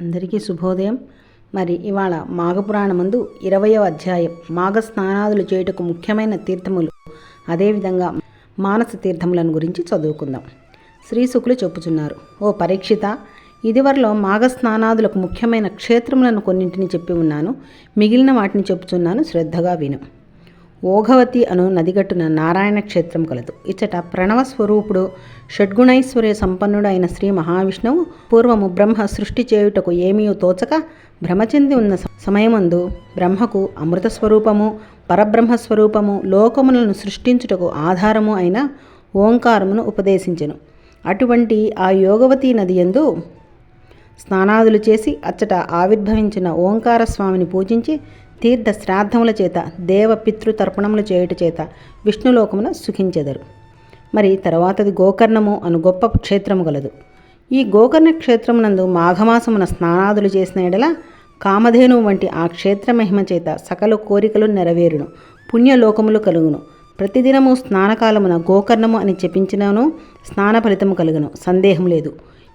అందరికీ శుభోదయం. మరి ఇవాళ మాఘపురాణమందు ఇరవయవ అధ్యాయం. మాఘ స్నానాదులు చేయుటకు ముఖ్యమైన తీర్థములు. అదేవిధంగా మానస తీర్థములను గురించి చదువుకుందాం. శ్రీశుకులు చెప్పుచున్నారు ఓ పరీక్షిత ఇదివరలో మాఘ స్నానాదులకు ముఖ్యమైన క్షేత్రములను కొన్నింటిని చెప్పి ఉన్నాను. మిగిలిన వాటిని చెప్పుచున్నాను. శ్రద్ధగా విను. ఓఘవతి అను నదిగట్టున నారాయణ క్షేత్రం కలదు. ఇచ్చట ప్రణవ స్వరూపుడు షడ్గుణైశ్వర్య సంపన్నుడు అయిన శ్రీ మహావిష్ణువు పూర్వము బ్రహ్మ సృష్టి చేయుటకు ఏమీయో తోచక భ్రమచెంది ఉన్న సమయమందు బ్రహ్మకు అమృత స్వరూపము పరబ్రహ్మ స్వరూపము లోకములను సృష్టించుటకు ఆధారము అయిన ఓంకారమును ఉపదేశించెను. అటువంటి ఆ యోగవతి నది యందు స్నానాదులు చేసి అచ్చట ఆవిర్భవించిన ఓంకార స్వామిని పూజించి తీర్థ శ్రాద్ధముల చేత దేవ పితృ తర్పణములు చేయుట చేత విష్ణులోకమున సుఖించెదరు. మరి తర్వాతది గోకర్ణము అను గొప్ప క్షేత్రము గలదు. ఈ గోకర్ణ క్షేత్రమునందు మాఘమాసమున స్నానాదులు చేసిన ఎడల కామధేను వంటి ఆ క్షేత్ర మహిమ చేత సకల కోరికలు నెరవేరును పుణ్యలోకములు కలుగును. ప్రతిదినము స్నానకాలమున గోకర్ణము అని చెప్పించినను స్నాన ఫలితము కలుగును. సందేహం లేదు.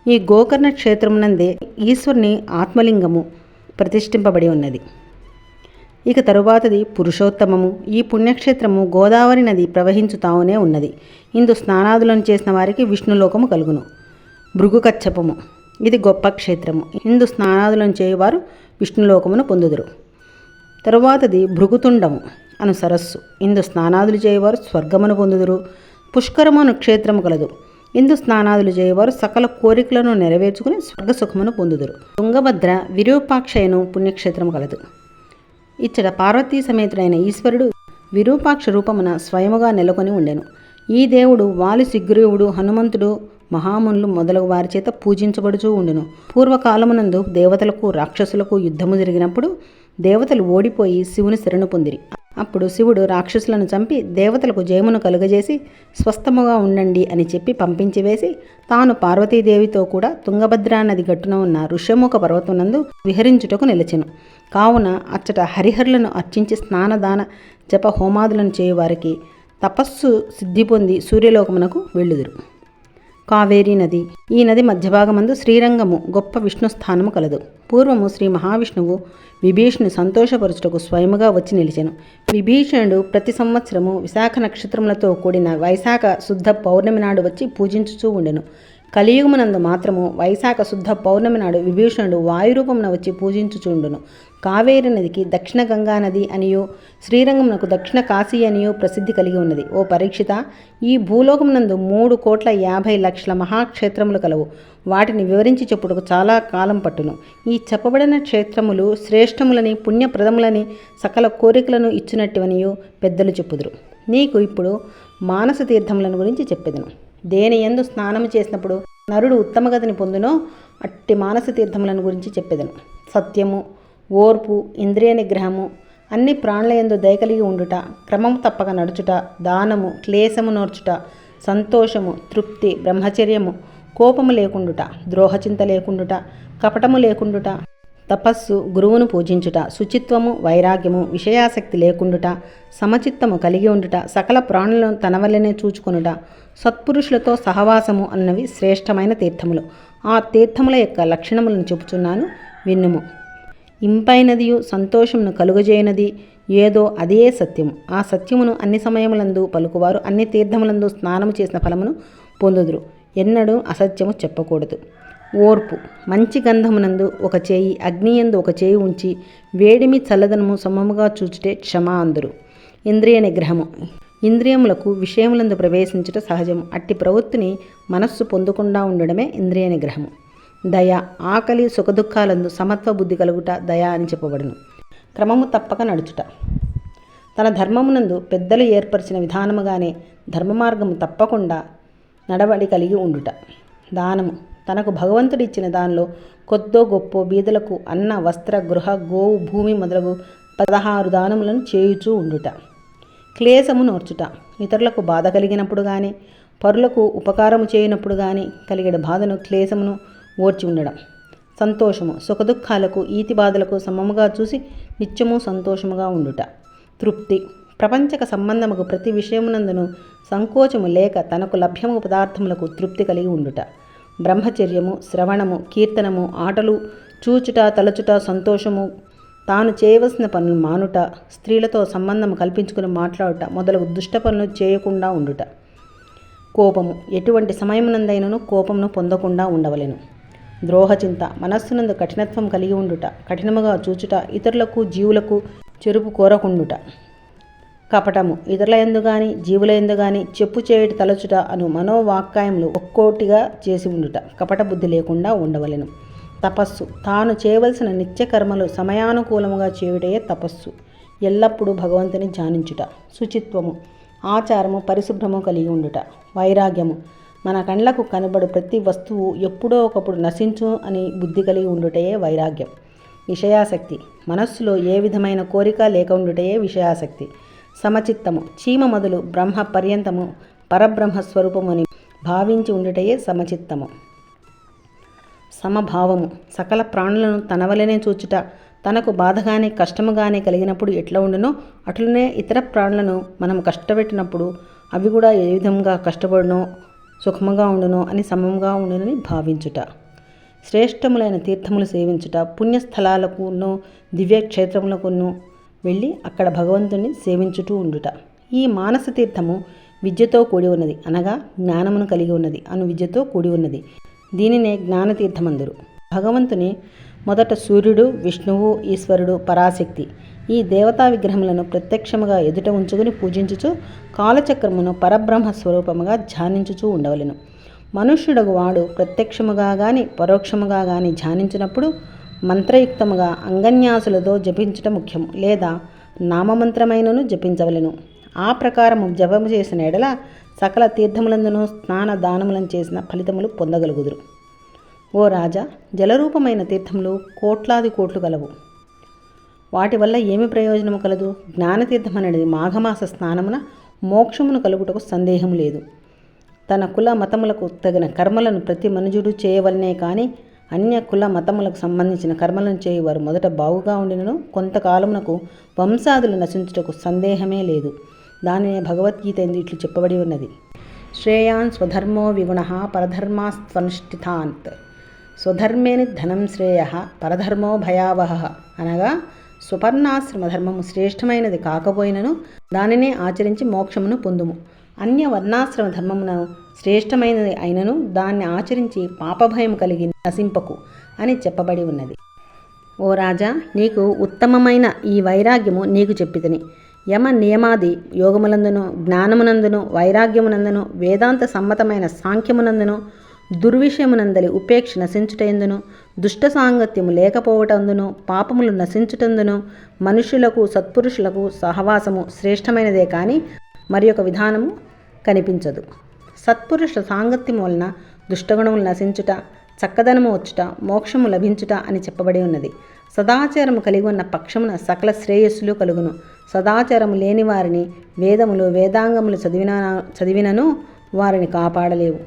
ఈ గోకర్ణ క్షేత్రమునందే ఈశ్వరుని ఆత్మలింగము ప్రతిష్ఠింపబడి ఉన్నది. ఇక తరువాతది పురుషోత్తమము. ఈ పుణ్యక్షేత్రము గోదావరి నది ప్రవహించుతావునే ఉన్నది. ఇందు స్నానాదులను చేసిన వారికి విష్ణులోకము కలుగును. భృగుకచ్చపము. ఇది గొప్ప క్షేత్రము. ఇందు స్నానాదులను చేయువారు విష్ణులోకమును పొందుదురు. తరువాతది భృగుతుండము అను సరస్సు. ఇందు స్నానాదులు చేయవారు స్వర్గమును పొందుదురు. పుష్కరమును క్షేత్రము కలదు. ఇందు స్నానాదులు చేయవారు సకల కోరికలను నెరవేర్చుకుని స్వర్గ సుఖమును పొందుదురు. తుంగభద్ర విరూపాక్షయను పుణ్యక్షేత్రము కలదు. ఇచ్చట పార్వతీ సమేతుడైన ఈశ్వరుడు విరూపాక్ష రూపమున స్వయముగా నెలకొని ఉండెను. ఈ దేవుడు వాలి సిగ్రీవుడు హనుమంతుడు మహామునులు మొదలగు వారి చేత పూజించబడుచూ ఉండును. పూర్వకాలమునందు దేవతలకు రాక్షసులకు యుద్ధము జరిగినప్పుడు దేవతలు ఓడిపోయి శివుని శరణు పొందిరి. అప్పుడు శివుడు రాక్షసులను చంపి దేవతలకు జయమును కలుగజేసి స్వస్థముగా ఉండండి అని చెప్పి పంపించి వేసి తాను పార్వతీదేవితో కూడా తుంగభద్రా నది గట్టున ఉన్న ఋష్యముఖ పర్వతమునందు విహరించుటకు నిలిచెను. కావున అచ్చట హరిహరులను అర్చించి స్నానదాన జప హోమాదులను చేయువారికి తపస్సు సిద్ధి పొంది సూర్యలోకమునకు వెళ్ళుదురు. కావేరీ నది. ఈ నది మధ్యభాగమందు శ్రీరంగము గొప్ప విష్ణు స్థానము కలదు. పూర్వము శ్రీ మహావిష్ణువు విభీషణుని సంతోషపరుచుటకు స్వయముగా వచ్చి నిలిచెను. విభీషణుడు ప్రతి సంవత్సరము విశాఖ నక్షత్రములతో కూడిన వైశాఖ శుద్ధ పౌర్ణమి నాడు వచ్చి పూజించుచూ ఉండెను. కలియుగమునందు మాత్రము వైశాఖ శుద్ధ పౌర్ణమి నాడు విభీషణుడు వాయురూపమున వచ్చి పూజించుచుండును. కావేరి నదికి దక్షిణ గంగా నది అనియో శ్రీరంగమునకు దక్షిణ కాశీ అనియో ప్రసిద్ధి కలిగి ఉన్నది. ఓ పరీక్షిత ఈ భూలోకమునందు మూడు కోట్ల యాభై లక్షల మహాక్షేత్రములు కలవు. వాటిని వివరించి చెప్పుటకు చాలా కాలం పట్టును. ఈ చెప్పబడిన క్షేత్రములు శ్రేష్టములని పుణ్యప్రదములని సకల కోరికలను ఇచ్చినట్టువనియో పెద్దలు చెప్పుదురు. నీకు ఇప్పుడు మానస తీర్థములను గురించి చెప్పేదను. దేని ఎందు స్నానము చేసినప్పుడు నరుడు ఉత్తమగతిని పొందునో అట్టి మానస తీర్థములను గురించి చెప్పేదను. సత్యము ఓర్పు ఇంద్రియ నిగ్రహము అన్ని ప్రాణులయందు దయ కలిగి ఉండుట క్రమము తప్పక నడుచుట దానము క్లేశము నోర్చుట సంతోషము తృప్తి బ్రహ్మచర్యము కోపము లేకుండుట ద్రోహచింత లేకుండుట కపటము లేకుండుట తపస్సు గురువును పూజించుట శుచిత్వము వైరాగ్యము విషయాసక్తి లేకుండుట సమచిత్తము కలిగి ఉండుట సకల ప్రాణులను తన వల్లనే చూచుకొనుట సత్పురుషులతో సహవాసము అన్నవి శ్రేష్టమైన తీర్థములు. ఆ తీర్థముల యొక్క లక్షణములను చెబుతున్నాను విన్నుము ఇంపైనదియు సంతోషమును కలుగజేయనది ఏదో అదే సత్యము. ఆ సత్యమును అన్ని సమయములందు పలుకువారు అన్ని తీర్థములందు స్నానము చేసిన ఫలమును పొందుదురు. ఎన్నడూ అసత్యము చెప్పకూడదు. ఓర్పు. మంచి గంధమునందు ఒక చేయి అగ్నియందు ఒక చేయి ఉంచి వేడిమి చల్లదనము సమముగా చూచుటే క్షమ అందరు. ఇంద్రియ నిగ్రహము. ఇంద్రియములకు విషయములందు ప్రవేశించుట సహజము. అట్టి ప్రవృత్తిని మనస్సు పొందకుండా ఉండడమే ఇంద్రియ నిగ్రహము. దయ ఆకలి సుఖదుఖాలందు సమత్వ బుద్ధి కలుగుట దయ అని చెప్పబడును. క్రమము తప్పక నడుచుట. తన ధర్మమునందు పెద్దలు ఏర్పరిచిన విధానముగానే ధర్మ మార్గము తప్పకుండా నడవడి కలిగి ఉండుట. దానము. తనకు భగవంతుడు ఇచ్చిన దానిలో కొద్దో గొప్ప బీదలకు అన్న వస్త్ర గృహ గోవు భూమి మొదలగు పదహారు దానములను చేయుచూ ఉండుట. క్లేశము నోర్చుట. ఇతరులకు బాధ కలిగినప్పుడు కానీ పరులకు ఉపకారము చేయనప్పుడు కానీ కలిగిన బాధను క్లేశమును ఓర్చి ఉండడం. సంతోషము. సుఖదుఖాలకు ఈతి బాధలకు సమముగా చూసి నిత్యము సంతోషముగా ఉండుట. తృప్తి. ప్రపంచక సంబంధముకు ప్రతి విషయమునందును సంకోచము లేక తనకు లభ్యము పదార్థములకు తృప్తి కలిగి ఉండుట. బ్రహ్మచర్యము శ్రవణము కీర్తనము ఆటలు చూచుట తలచుట సంతోషము. తాను చేయవలసిన పనులు మానుట స్త్రీలతో సంబంధం కల్పించుకుని మాట్లాడుట మొదలగు దుష్ట పనులు చేయకుండా ఉండుట. కోపము ఎటువంటి సమయమునందైనను కోపమును పొందకుండా ఉండవలెను. ద్రోహచింత మనస్సునందు కఠినత్వం కలిగి ఉండుట కఠినముగా చూచుట ఇతరులకు జీవులకు చెరుపు కోరకుండుట. కపటము. ఇతరుల ఎందు గాని జీవుల ఎందు గాని చెప్పు చేయటి తలచుట అను మనోవాక్కాయములు ఒక్కోటిగా చేసి ఉండుట. కపట బుద్ధి లేకుండా ఉండవలెను. తపస్సు. తాను చేయవలసిన నిత్యకర్మలు సమయానుకూలముగా చేయుటయే తపస్సు. ఎల్లప్పుడూ భగవంతుని ధ్యానించుట. శుచిత్వము. ఆచారము పరిశుభ్రము కలిగి ఉండుట. వైరాగ్యము. మన కండ్లకు కనబడు ప్రతి వస్తువు ఎప్పుడో ఒకప్పుడు నశించు అని బుద్ధి కలిగి ఉండుటయే వైరాగ్యం. విషయాసక్తి మనస్సులో ఏ విధమైన కోరిక లేక ఉండుటయే విషయాసక్తి సమచిత్తము. చీమ మొదలు బ్రహ్మ పర్యంతము పరబ్రహ్మ స్వరూపముని భావించి ఉండుటయే సమచిత్తము. సమభావము. సకల ప్రాణులను తనవలనే చూచుట. తనకు బాధగానే కష్టముగానే కలిగినప్పుడు ఎట్లా ఉండునో అట్లనే ఇతర ప్రాణులను మనం కష్టపెట్టినప్పుడు అవి కూడా ఏ విధంగా కష్టపడునో సుఖముగా ఉండునో అని సమముగా ఉండునని భావించుట. శ్రేష్టములైన తీర్థములు సేవించుట. పుణ్యస్థలాలకును దివ్యక్షేత్రములకును వెళ్ళి అక్కడ భగవంతుని సేవించుటూ ఉండుట. ఈ మానస తీర్థము విద్యతో కూడి ఉన్నది. అనగా జ్ఞానమును కలిగి ఉన్నది. అను విద్యతో కూడి ఉన్నది. దీనినే జ్ఞానతీర్థమందురు భగవంతుని మొదట సూర్యుడు విష్ణువు ఈశ్వరుడు పరాశక్తి ఈ దేవతా విగ్రహములను ప్రత్యక్షముగా ఎదుట ఉంచుకుని పూజించుచు కాలచక్రమును పరబ్రహ్మ స్వరూపముగా ధ్యానించుచూ ఉండవలెను. మనుష్యుడగు వాడు ప్రత్యక్షముగా గాని పరోక్షముగా గాని ధ్యానించినప్పుడు మంత్రయుక్తముగా అంగన్యాసులతో జపించటం ముఖ్యం లేదా నామమంత్రమైనను జపించవలెను. ఆ ప్రకారము జపము చేసిన ఎడల సకల తీర్థములందును స్నాన దానములను చేసిన ఫలితములు పొందగలుగుదురు. ఓ రాజా జలరూపమైన తీర్థములు కోట్లాది కోట్లు కలవు వాటి వల్ల ఏమి ప్రయోజనము కలదు? జ్ఞానతీర్థం అనేది మాఘమాస స్నానమున మోక్షమును కలుగుటకు సందేహం లేదు. తన కుల మతములకు తగిన కర్మలను ప్రతి మనుజుడు చేయవలనే కానీ అన్య కుల మతములకు సంబంధించిన కర్మలను చేయువారు మొదట బాగుగా ఉండినను కొంతకాలమునకు వంశాదులు నశించుటకు సందేహమే లేదు. దానినే భగవద్గీత ఎందు ఇట్లు చెప్పబడి ఉన్నది. శ్రేయాన్ స్వధర్మో విగుణ పరధర్మాస్త్వనుష్ఠితాంత్. స్వధర్మేని ధనం శ్రేయ పరధర్మో భయావహ అనగా సుపర్ణాశ్రమ ధర్మము శ్రేష్టమైనది కాకపోయినను దానినే ఆచరించి మోక్షమును పొందుము. అన్య వర్ణాశ్రమ ధర్మమును శ్రేష్టమైనది అయినను దాన్ని ఆచరించి పాపభయం కలిగి నశింపకు అని చెప్పబడి ఉన్నది. ఓ రాజా నీకు ఉత్తమమైన ఈ వైరాగ్యము నీకు చెప్పితని. యమ నియమాది యోగములందును జ్ఞానమునందును వైరాగ్యమునందును వేదాంత సమ్మతమైన సాంఖ్యమునందును దుర్విషయమునందలి ఉపేక్ష నశించుటందును దుష్ట సాంగత్యము లేకపోవటందును పాపములు నశించుటందును మనుష్యులకు సత్పురుషులకు సహవాసము శ్రేష్టమైనదే కానీ మరి ఒక విధానము కనిపించదు. సత్పురుషుల సాంగత్యం వలన దుష్టగుణములు నశించుట చక్కదనము వచ్చుట మోక్షము లభించుట అని చెప్పబడి ఉన్నది. సదాచారము కలిగి ఉన్న పక్షమున సకల శ్రేయస్సులు కలుగును. సదాచారము లేని వారిని వేదములు వేదాంగములు చదివిన చదివినను వారిని కాపాడలేవు.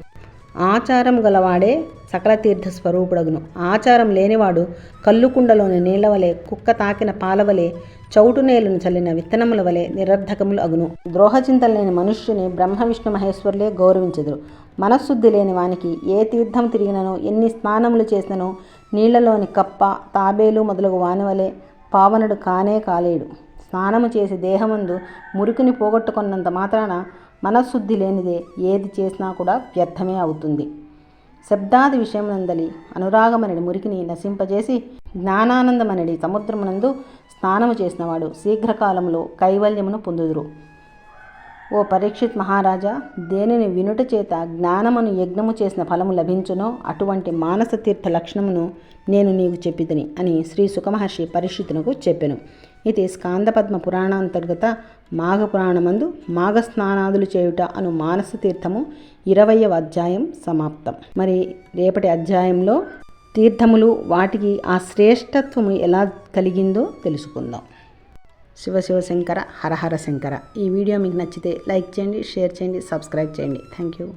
ఆచారం గలవాడే సకల తీర్థ స్వరూపుడగును. ఆచారం లేనివాడు కల్లుకుండలోని నీళ్ళ కుక్క తాకిన పాలవలే చౌటు నేలను చల్లిన విత్తనముల వలె నిరర్ధకములు అగును. ద్రోహచింతలు లేని మనుష్యుని బ్రహ్మ విష్ణు మహేశ్వరులే గౌరవించదురు. మనశ్శుద్ధి లేని వానికి ఏ తీర్థం తిరిగినను ఎన్ని స్నానములు చేసినను నీళ్ళలోని కప్ప తాబేలు మొదలగు వాని వలె పావనుడు కానే కాలేడు. స్నానము చేసి దేహమందు మురికిని పోగొట్టుకున్నంత మాత్రాన మనశ్శుద్ధి లేనిదే ఏది చేసినా కూడా వ్యర్థమే అవుతుంది. శబ్దాది విషయమునందలి అనురాగమనడి మురికిని నశింపజేసి జ్ఞానానందమనడి సముద్రమునందు స్నానము చేసినవాడు శీఘ్రకాలంలో కైవల్యమును పొందుదురు. ఓ పరీక్షిత్ మహారాజా దేనిని వినుట చేత జ్ఞానమును యజ్ఞము చేసిన ఫలము లభించునో అటువంటి మానస తీర్థ లక్షణమును నేను నీకు చెప్పితిని అని శ్రీ సుఖమహర్షి పరీక్షితునకు చెప్పెను. ఇది స్కాందపద్మ పురాణాంతర్గత మాఘ పురాణమందు మాఘ స్నానాదులు చేయుట అను మానస తీర్థము ఇరవయవ అధ్యాయం సమాప్తం. మరి రేపటి అధ్యాయంలో తీర్థములు వాటికి ఆ శ్రేష్టత్వము ఎలా కలిగిందో తెలుసుకుందాం. శివ శివ శంకర శంకర. ఈ వీడియో మీకు నచ్చితే లైక్ చేయండి షేర్ చేయండి సబ్స్క్రైబ్ చేయండి. Thank you.